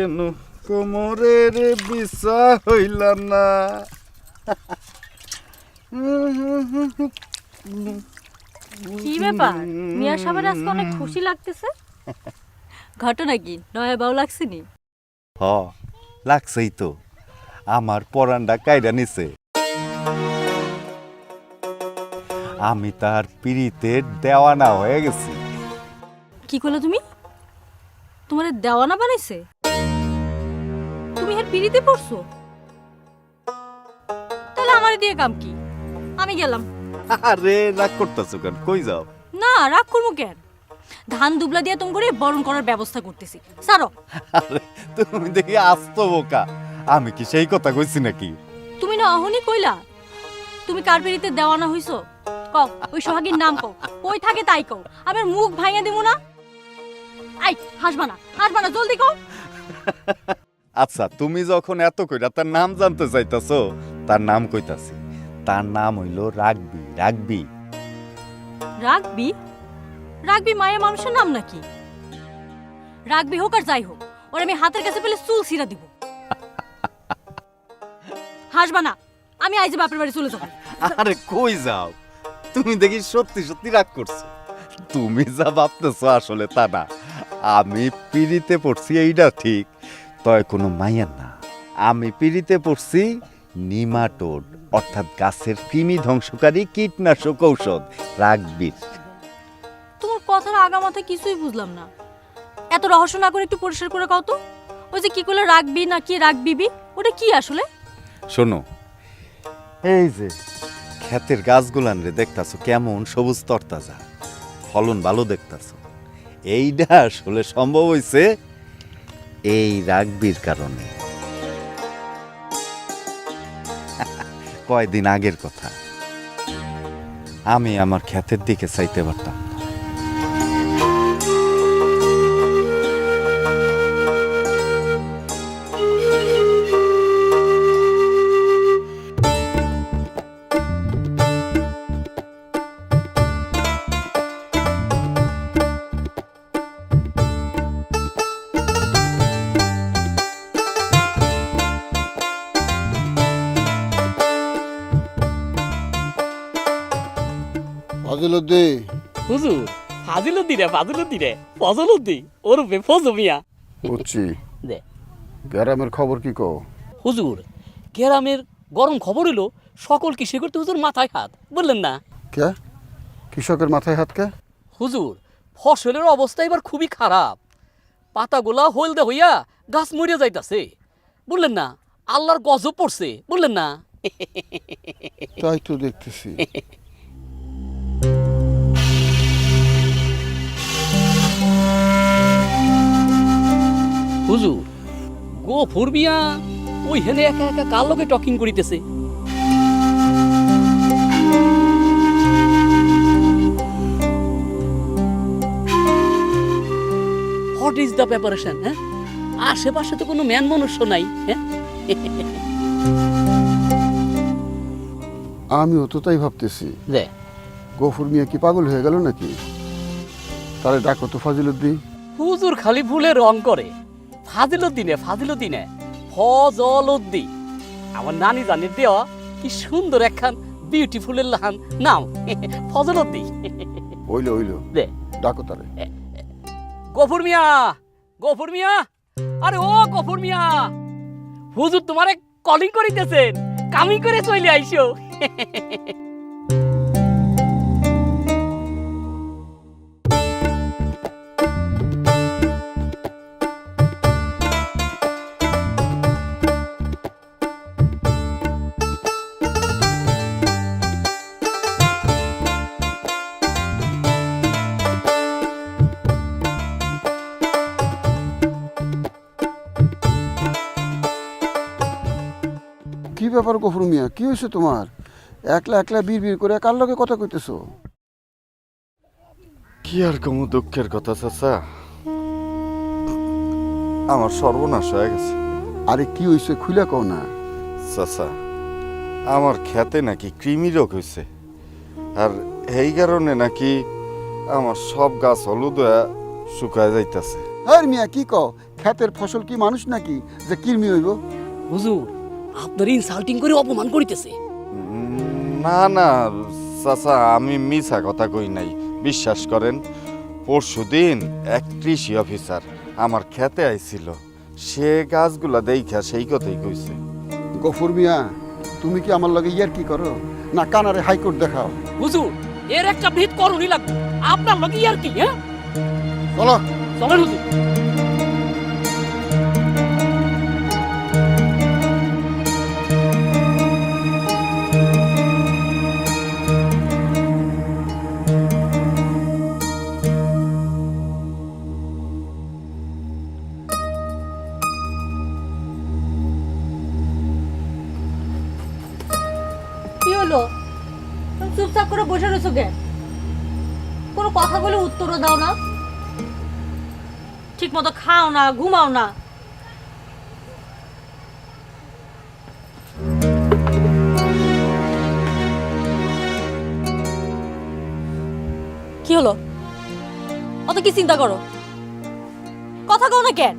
কেন কোমরের বিছা হইলা না? কি ব্যাপার? মিয়া সাহেবের আজকে অনেক খুশি লাগতেছে। ঘটনা কি? নয়া বাউ লাগছে নি? হ লাগছেই তো। আমার পরানটা কাইরা নিছে। আমি তার পিড়িতে দেওয়ানা হয়ে গেছি। কি করলে তুমি? তোমার দেওয়ানা বানাইছে? তুমি পিড়িতে পড়ছো? তাহলে আমার দিয়ে কাম কি? আমি গেলাম। আরে রাগ করতেছো কেন? কই যাও? না রাগ করব কেন? ধান দুবলা দিয়ে তুমি করে বরণ করার ব্যবস্থা করতেছি। সারো আরে তুমি দেখি আসত বোকা। আমি কি সেই কথা কইছি নাকি? তুমি না অহনি কইলা? তুমি কার পিড়িতে দেওয়ানা হইছো? কও ওই সোহাগীর নাম কও। কই থাকে তাই কও। আমার মুখ ভাঙিয়ে দিমু না? আই হাসবা না হাসবা না জলদি কও। আচ্ছা তুমি যখন এত কইরা তার নাম জানতে চাইতাছো তার নাম কইতাছি। তার নাম হইল রাগবি। রাগবি? রাগবি? রাগবি মায়া মানুষের নাম নাকি? রাগবি হোক আর যাই হোক ওর আমি হাতের কাছে পেলে চুল ছিঁড়া দিব। হাসবা না আমি আইজে বাপের বাড়ি চলে যাব। আরে কই যাও? তুমি দেখি সত্যি সত্যি রাগ করছ। তুমি যা ভাবতেছো আসলে তা না। আমি পিড়িতে পড়ছি এইটা ঠিক। তয় কোনো মাইয়ার না। আমি পিড়িতে পড়ছি নিমাটোড অর্থাৎ গাছের কৃমি ধ্বংসকারী কীটনাশক ঔষধ রাগবির। তোমার কথার আগা মাথা কিছুই বুঝলাম না। এত রহস্য না করে একটু পরিষ্কার করে কও তো। ওই যে কি করলে রাখবি না কি রাখবিবি ওটা কি আসলে? শোনো এই যে ক্ষেতের গাছগুলান রে দেখতাছো কেমন সবুজ তরতাজা। ফলন ভালো দেখতাছো। এইটা আসলে সম্ভব হইছে এই রাগবির কারণে। কয়দিন আগের কথা। আমি আমার খ্যাতের দিকে চাইতে পারতাম ফজলুদ্দি। হুজুর ফাজিলুদ্দি রে ফাজিলুদ্দি রে ফজলুদ্দি ওরফে ফজু মিয়া। বুঝছি। দে। গ্রামের খবর কি কো হুজুর গ্রামের গরম খবর হলো সকল কৃষি করতে হুজুর মাথায় হাত বললেন না? কে? কৃষকের মাথায় হাত কে? হুজুর ফসলের অবস্থা এবার খুবই খারাপ। পাতাগুলা হলদে হইয়া গাছ মরিয়া যাইতাছে বললেন না? আল্লাহর গজব পড়ছে বললেন না? তাই তো দেখতেছি। হুজুর গো ফুরবিয়া ওই হেনে একা একা কার লগে টকিং করিতেছে? হোয়াট ইজ দ্য প্রিপারেশন হ্যাঁ? আশেপাশে তো কোনো ম্যান মনুষ্য নাই হ্যাঁ? আমিও তো তাই ভাবতেছি। দে। গফুর মিয়া কি পাগল হয়ে গেল নাকি? তাহলে ডাকো তো ফাজিলুদ্দি হুজুর খালি ভুলে রং করে। ফাজিলুদ্দিনে ফাজিলুদ্দিনে ফজলুদ্দি আমার নানি জানির দেওয়া কি সুন্দর একখান বিউটিফুলের লাহান নাম। ফজলুদ্দি ওইল ওইল। দে। ডাকো তারে। গফুর মিয়া গফুর মিয়া। আরে ও গফুর মিয়া। হুজুর তোমারে কলিং করিতেছেন। কামিং করে চলে আইসো। মিয়া কি হয়েছে তোমার? একলা একলা বীর বীর করে কার লগে কথা কইতেছো? কি আর কমু দুঃখের কথা চাচা? আমার সর্বনাশ হয়ে গেছে। আরে কি হয়েছে খুলে কও না। চাচা আমার খেতে নাকি কৃমি রোগ হয়েছে। আর এই কারণে নাকি আমার সব গাছ হলুদ হয়ে শুকায় যাইতাছে। আর মিয়া কি ক ক্ষেতের ফসল কি মানুষ নাকি যে কৃমি হইব? হুজুর আপনার ইনসাল্টিং করে অপমান করিতেছে। না না চাচা আমি মিছা কথা কই নাই। বিশ্বাস করেন পরশুদিন এক কৃষি অফিসার আমার খেতে আইছিল। সে গাছগুলা দেখা সেই কথাই কইছে। গফুর মিয়া তুমি কি আমার লগে ইয়ার কি করো? না কানারে হাইকোর্ট দেখাও। হুজুর এর একটা ভিত করণই লাগবে। আপনার লগে ইয়ার কি হ্যাঁ? চলো। চলেন হুজুর। চুপচাপ করে বসে রয়েছো কে? কোনো কথা বলে উত্তরও দাও না। ঠিক মতো খাও না, ঘুমাও না। কি হলো? অত কি চিন্তা করো? কথা কও না কেন?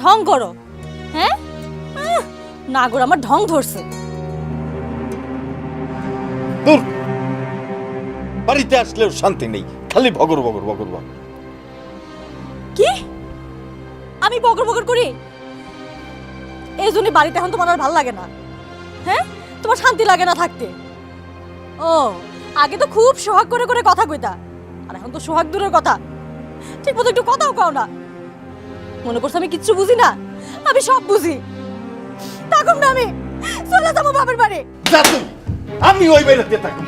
ঢং করো হ্যাঁ? না গো, আমার ঢং ধরছে। দূর। বাড়িতে আসলেও শান্তি নেই। খালি ভগর ভগর ভগর ভগর কি? আমি বকর বকর করি? এই জন্য বাড়িতে এখন তোমার আর ভালো লাগে না। হ্যাঁ? তোমার শান্তি লাগে না থাকতে। ও আগে তো খুব সোহাগ করে করে কথা কইতা। আর এখন তো সোহাগ দূরের কথা। ঠিক মতো একটু কথাও কও না। মনে করছ আমি কিচ্ছু বুঝি না। আমি সব বুঝি। থাকুম না আমি। চলে যাব বাবার বাড়ি। আমি ওই বাড়িতে থাকুন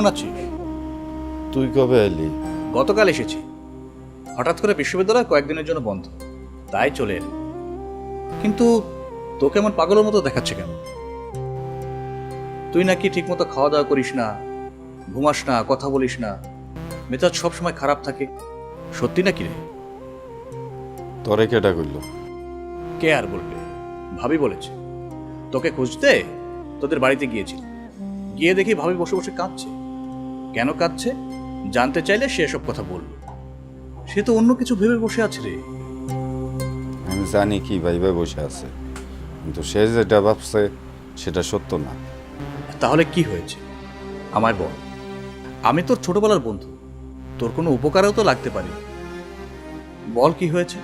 কেমন আছিস? তুই কবে এলি? গতকাল এসেছি। হঠাৎ করে বিশ্ববিদ্যালয় কয়েকদিনের জন্য বন্ধ। তাই চলে এলি কিন্তু তোকে এমন পাগলের মতো দেখাচ্ছে কেন? তুই নাকি ঠিকমতো খাওয়া দাওয়া করিস না ঘুমাস না কথা বলিস না মেজাজ সবসময় খারাপ থাকে। সত্যি নাকি রে? তরে কেটা করল কে আর বলবে? ভাবি বলেছে। তোকে খুঁজতে তোদের বাড়িতে গিয়েছিল গিয়ে দেখি ভাবি বসে বসে কাঁদছে। কেন কাঁদছে? জানতে চাইলে সে এসব কথা বলল। সে তো অন্য কিছু ভেবে বসে আছে রে। আমি জানি কি ভাইবে বসে আছে। কিন্তু সে যেটা ভাবছে সেটা সত্য না। তাহলে কি হয়েছে? আমায় বল। আমি তোর ছোটবেলার বন্ধু। তোর কোনো উপকারেও তো লাগতে পারি। বল কি হয়েছে?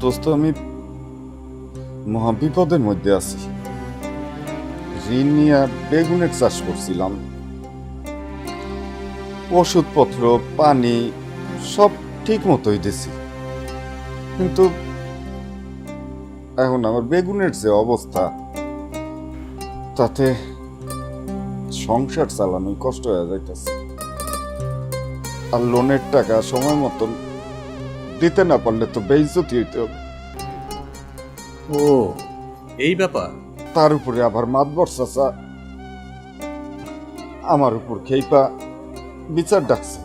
দোস্ত আমি মহা বিপদের মধ্যে আছি। ঋণ নিয়ে বেগুনের চাষ করছিলাম। ওষুধপত্র, পানি, সব ঠিক মতোই দিছি। কিন্তু এখন আমার বেগুনের যে অবস্থা, তাতে সংসার চালানোই কষ্ট হয়ে যাইতেছে। আর লোনের টাকা সময় মতন দিতে না পারলে তো বেইজ্জতি হইতে হবে। ও, এই ব্যাপার? তার উপরে আবার মাতবর চাচা আমার উপর খেইপা বিচার ডাকছে।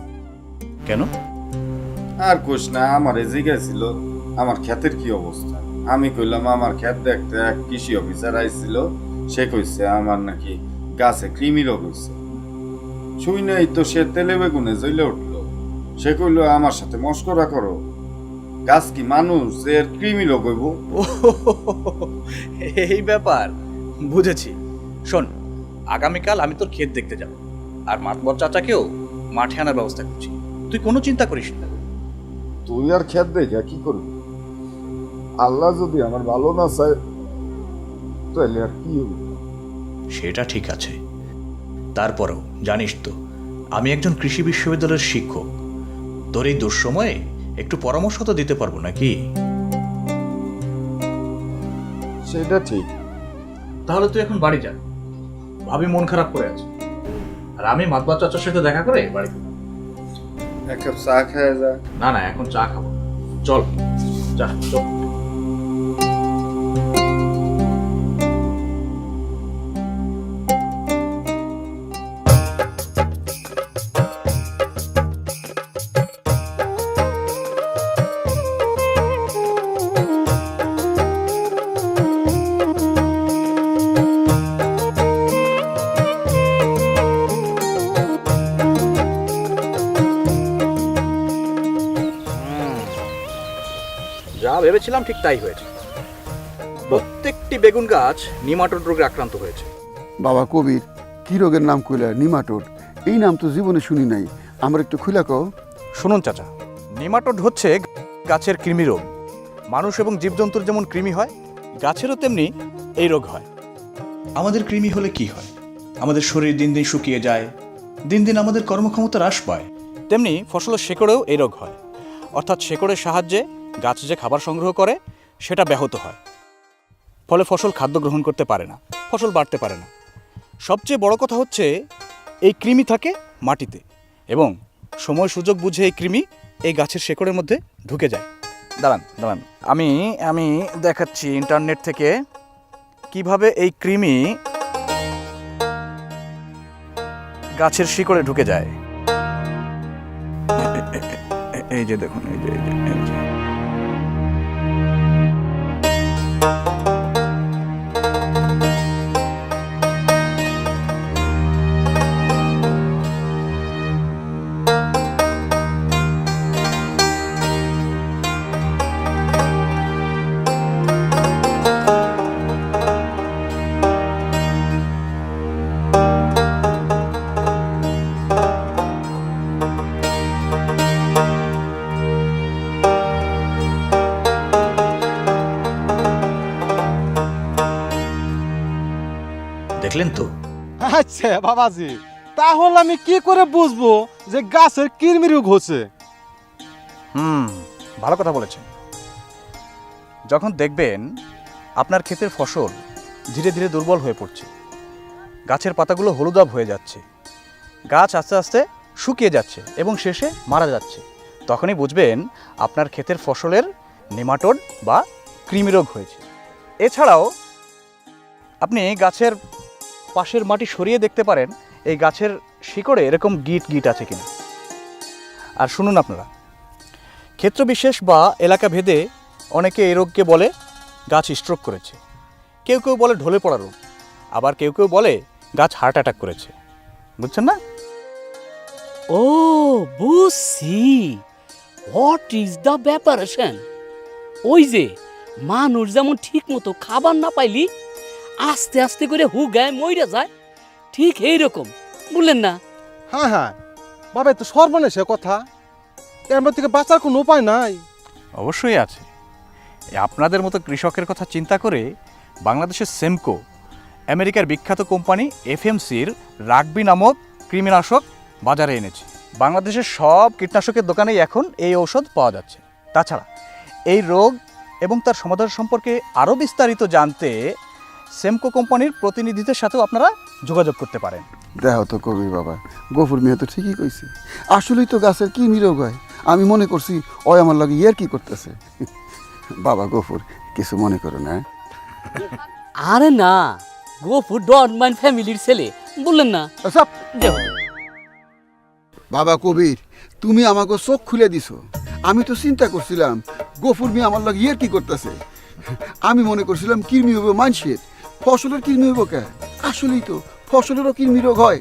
কেন? আর কোশ না আমার জিজ্ঞাসিল আমার ক্ষেতের কি অবস্থা? আমি কইলাম আমার ক্ষেত দেখতে এক কৃষি অফিসার আইছিল সে কইছে আমার নাকি গাছে কৃমি রোগ হইছে। শুই নাই তো সে তেলে বেগুনে জ্বলে উঠল। সে কইলো আমার সাথে মস্করা করো। গাছ কি মানুষ এর কৃমি রোগ হইব? ও এই ব্যাপার। বুঝেছি। শোন আগামীকাল আমি তোর ক্ষেত দেখতে যাব। আর মাতবর চাচাকেও মাঠে আনার ব্যবস্থা করছি। তুই কোনো চিন্তা করিস না। তুই আর খেত দেখা কি করবি? আল্লাহ যদি আমার ভালো না চায় তাহলে আর কি হবে সেটা ঠিক আছে। তারপরেও জানিস তো আমি একজন কৃষি বিশ্ববিদ্যালয়ের শিক্ষক। তোর এই দুঃসময়ে একটু পরামর্শ তো দিতে পারব নাকি? সেটা ঠিক। তাহলে তুই এখন বাড়ি যা। ভাবি মন খারাপ করে আছে। আর আমি মাতবা চাচার সাথে দেখা করে বাড়িতে এক কাপ চা খাওয়া যা। না না এখন চা খাব। চল যা চল। ভেবেছিলাম ঠিক তাই হয়েছে। প্রত্যেকটি বেগুন গাছ নিমাটোড রোগে আক্রান্ত হয়েছে। বাবা কবির কি রোগের নাম কইলা নিমাটোড? এই নাম তো জীবনে শুনি নাই। আমার একটু খুলে কও। শুনুন চাচা নেমাটোড হচ্ছে গাছের কৃমি রোগ। মানুষ এবং জীবজন্তুর যেমন কৃমি হয় গাছেরও তেমনি এই রোগ হয়। আমাদের কৃমি হলে কি হয়? আমাদের শরীর দিন দিন শুকিয়ে যায় দিন দিন আমাদের কর্মক্ষমতা হ্রাস পায়। তেমনি ফসলের শেকড়েও এই রোগ হয়। অর্থাৎ শেকড়ের সাহায্যে গাছ যে খাবার সংগ্রহ করে, সেটা ব্যাহত হয়। ফলে ফসল খাদ্য গ্রহণ করতে পারে না, ফসল বাড়তে পারে না। সবচেয়ে বড় কথা হচ্ছে, এই কৃমি থাকে মাটিতে এবং সময় সুযোগ বুঝে এই কৃমি এই গাছের শেকড়ের মধ্যে ঢুকে যায়। দাঁড়ান দাঁড়ান, আমি আমি দেখাচ্ছি ইন্টারনেট থেকে কীভাবে এই কৃমি গাছের শিকড়ে ঢুকে যায়। এই যে দেখুন, এই যে আচ্ছা বাবাজি। তাহলে আমি কি করে বুঝব যে গাছের কৃমি রোগ হচ্ছে? হুম, ভালো কথা বলেছেন। যখন দেখবেন আপনার ক্ষেতের ফসল ধীরে ধীরে দুর্বল হয়ে পড়ছে, গাছের পাতাগুলো হলুদাভ হয়ে যাচ্ছে, গাছ আস্তে আস্তে শুকিয়ে যাচ্ছে এবং শেষে মারা যাচ্ছে, তখনই বুঝবেন আপনার ক্ষেতের ফসলের নেমাটোড বা কৃমিরোগ হয়েছে। এছাড়াও আপনি গাছের পাশের মাটি সরিয়ে দেখতে পারেন, এই গাছের শিকড়ে এরকম গিট গিট আছে কিনা। আর শুনুন আপনারা। ক্ষেত্রবিশেষ বা এলাকা ভেদে অনেকে এই রোগকে বলে গাছ স্ট্রোক করেছে। কেউ কেউ বলে ঢলে পড়া রোগ, আবার কেউ কেউ বলে গাছ হার্ট অ্যাটাক করেছে। বুঝছেন না? ও, বুঝছি। হোয়াট ইজ দ্য ব্যাপারেশন ওই যে, মানুষ যেমন ঠিক মতো খাবার না পাইলি আস্তে আস্তে করে হুগায় মইরা যায়। ঠিক এই রকম বললেন না? হ্যাঁ হ্যাঁ বাবা তো সর্বনেশে কথা। এর থেকে বাঁচার কোনো উপায় নাই। অবশ্যই আছে। আপনাদের মতো কৃষকের কথা চিন্তা করে বাংলাদেশের সেমকো আমেরিকার বিখ্যাত কোম্পানি এফএমসির রাগবি নামক কৃমিনাশক বাজারে এনেছে। বাংলাদেশের সব কীটনাশকের দোকানেই এখন এই ঔষধ পাওয়া যাচ্ছে। তাছাড়া এই রোগ এবং তার সমাধান সম্পর্কে আরও বিস্তারিত জানতে সেমকো কোম্পানির প্রতিনিধিদের সাথেও আপনারা যোগাযোগ করতে পারেন। দেখো তো কবির বাবা গফুর মিয়া তো ঠিকই কইছে। আসলেই তো গাছের কি রোগ হয়? আমি মনে করছি ওই আমার লাগে ইয়ার কি করতেছে। বাবা গফুর কিছু মনে করো না হ্যাঁ? আরে না গোফু ডট মাইন ফ্যামিলির ছেলে বললেন না? আচ্ছা দেখো বাবা কবির তুমি আমাকে চোখ খুলে দিছো। আমি তো চিন্তা করছিলাম গফুর মিয়া আমার লাগে ইয়ার কি করতেছে? আমি মনে করছিলাম কৃমি হইব মানুষের ফসলের কৃমি হইব কে? আসলেই তো ফসলেরও কৃমি রোগ হয়।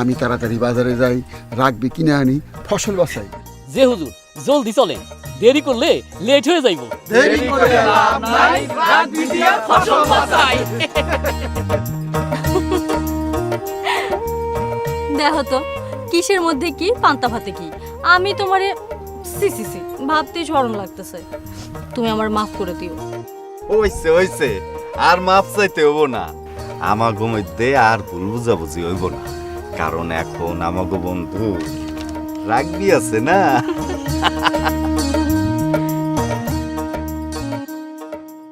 আমি তাড়াতাড়ি বাজারে যাই রাখবি কিনে আনি ফসল বাঁচাই যে হুজুর জলদি চলেন দেরি করলে লেট হয়ে যাইব। দেরি করে লাভ নাই, ফসল বাঁচাই দেখো তো কিসের মধ্যে কি পান্তা ভাতে কি? আমি তোমারে সি সি সি ভাবতেই শরম লাগতেছে। তুমি আমার মাফ করে দিও। হইছে হইছে। আর মাপ চাইতে হব না। আমাগো মধ্যে আর ভুল বুঝাবুঝি হইব না। কারণ এখন আমাগো বন্ধু রাগবি আছে না?